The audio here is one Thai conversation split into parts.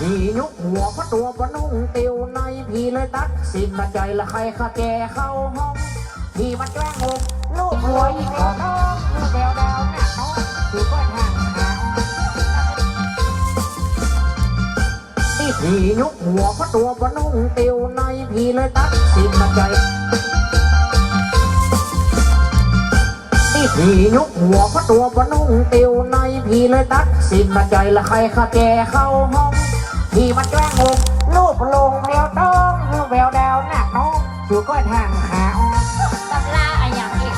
นี่ยกหัวเพราะตัวบนุ่งติวในผีเลยตัดสินมาใจละใครข้าแกเข้าห้องผีมันแกล้งลูกลูกหัวอีกของน้องลูกแดวดาวหน้าน้องอยู่ก็ทางหานี่ผียุกหัวเพราะตัวบนุ่งติวในผีเลยตัดสินมาใจนี่ผียุกหัวเพราะตัวบนุ่งติวในผีเลยตัดสินมาใจละใครข้าแกเข้าห้อง ผีมันแกล้งลงลูกลงแววต้องแววดาวหนักน้องอยู่ก็ทางขาตำราอะไรอย่างอีก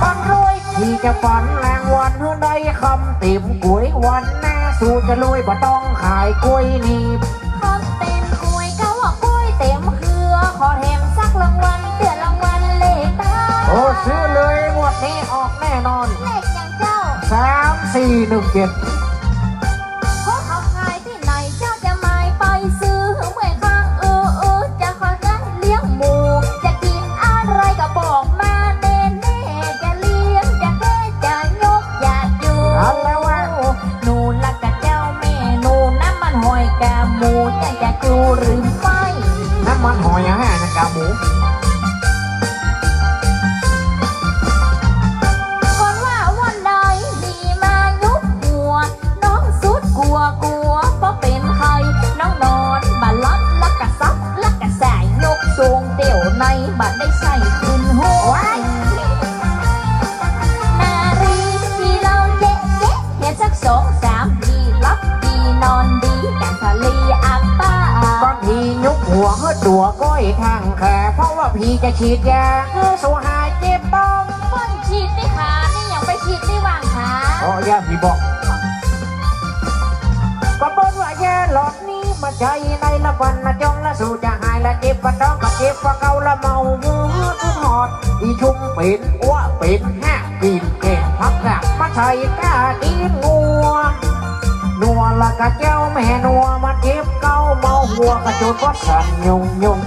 ปันรวยผีจะฝันแรงวันเพื่อได้คำเต็มกล้วยวันหน้าสู้จะรวยบ่ต้องขายกล้วยหนีบคอมเต็มกล้วยก็ว่ากล้วยเต็มเครือขอแถมสักรางวัลเตือนรางวัลเลขตาโอ้ซื้อเลยงวดนี้ออกแน่นอนเลขอย่างเจ้าสามสี่หนึ่งเจ็ดาหมูจะจะจูหรือไม่น้ำมันหอยอย่างห้านะกาหมูคนว่าวันใดดีมายุบหัว น้องสุดกลัวกลัวเพราะเป็นใครน้องนอนบาลับลักกะซับลักกะแสายยกทรงเดี่ยวในบัดได้ใส่ขึ้นหัวนารีที่เราเจ๊เจ๊เห็นสักสองส หัวตัวก้อยทางแขเพราะว่าพี่จะฉีดยาเพื่อสู้หายเจ็บต้องคนฉีดที่ขานี่ยังไปฉีดที่วางขาอ๋อยาพี่บอกก็บนว่ายาหลอดนี้มาใจในละวันละจงละสู่จะหายละเจ็บก็ต้องก็เจ็บว่าเกาละเมาหูทุกหอดอีชุ่มเป็นอ้วเป็นห้ากินแกงพักกะมาใช้กากินงัวนัวละกะเจ้าแม่ เมาหัวกระจุดวัดสันยงยง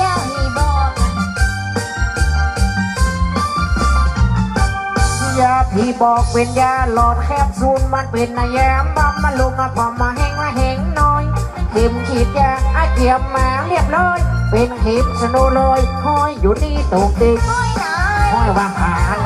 ย่าฮีบอกยาพี่บอกเป็นยาหลอดแคบซูลมันเป็นนายามบำมาลุงมาพอมาแห้งละแห้งน้อยเข็มฉีดยาอาเจียมมาเรียบร้อย เป็นเข็มสนุเลยห้อยอยู่นี่ตรงดิกห้อยไหน่อยวางขาแถมก็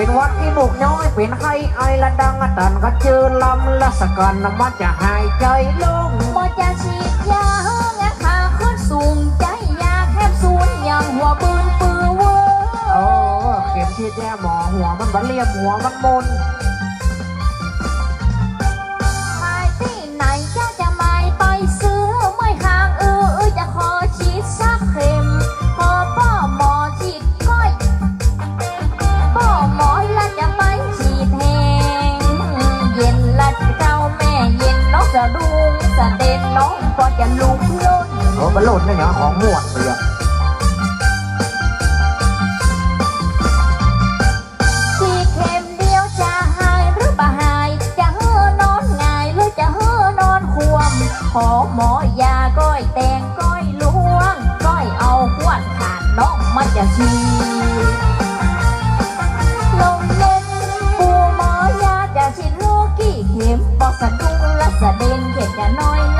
เป็นวัดที่บุกน้อยเป็นไข้ไอละดังตันก็เจอลำละสกันน้ำมันจะหายใจลงบ่จะฉีดยาเฮงาขาขึ้นสูงใจยาแคบซูนอย่างหัวปืนปือเวอโอ้เข็มฉีดยาหมอหัวมันบันเรียบหัวมันมน น้องก็จะลุกล้นโอ้บรรลุนนี่อย่าของม่วนเลยอะฉีดเข็มเดียวจะหายหรือเปล่าหาย จะเฮือนอนหงายหรือจะเฮือนอนควม ขอหมอยาก้อยแตงก้อยล้วง ก้อยเอาขวดขาดน้องมันจะฉีดลงเล่นปูหมอยาจะฉีดลูกกี่เข็มบอกสะดุ้งและสะเด็นเข็มจะน้อยและจะใหญ่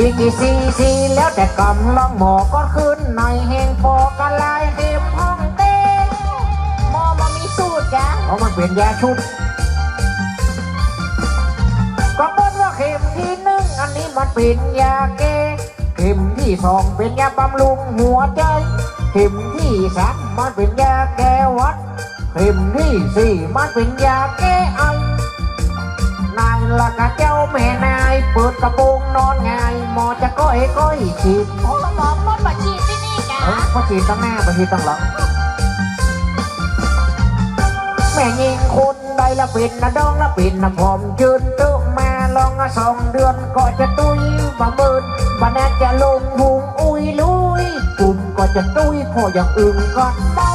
ชีกี่ซีซีแล้วแต่กำลังหมอก็ขึ้นในแห่งปอกกะลายเข็มห้องเต้หมอมามีสูตรจ้ะเพราะมันเป็นยาชุด ก็บอกว่าเข็มที่หนึ่งอันนี้มันเป็นยาแก้เข็มที่สองเป็นยาบำรุงหัวใจ เข็มที่สามมันเป็นยาแก้วัด เข็มที่สี่มันเป็นยาแก้ไอ นายละกะเจ้าแม่นายเปิดกระโปรงนอนไงายหมอจะก้อยก้อยฉีดโอ้หมอพ่นบัชีที่นี่กะเอ้ยพอฉีดตั้งหน้าบางทีตั้งหลังแม่ยิงคนใดละปิดนะดองละปิดนะผมยืนตึกมาลองสองเดือนก็จะตุยบะเมินบะนาจะลงหุงอุยลุยปุ่มก็จะตุยพออย่างอื่นก็เมา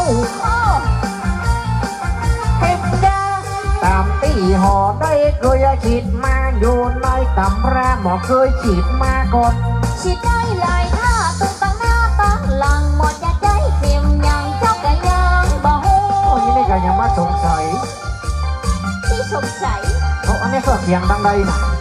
ตามตีห่อได้เคยฉีดมาอยู่ในตำราหมอเคยฉีดมาก่อนฉีดได้หลายท่าตึงตั้งหน้าตั้งหลังหมดจะใจเข็มยังเจ้ากะยังบ่ฮู้โอ้ยนี่ก็ยังมาสงสัยที่สงสัยเขาอันนี้เพิ่มเสียงดังใดนะ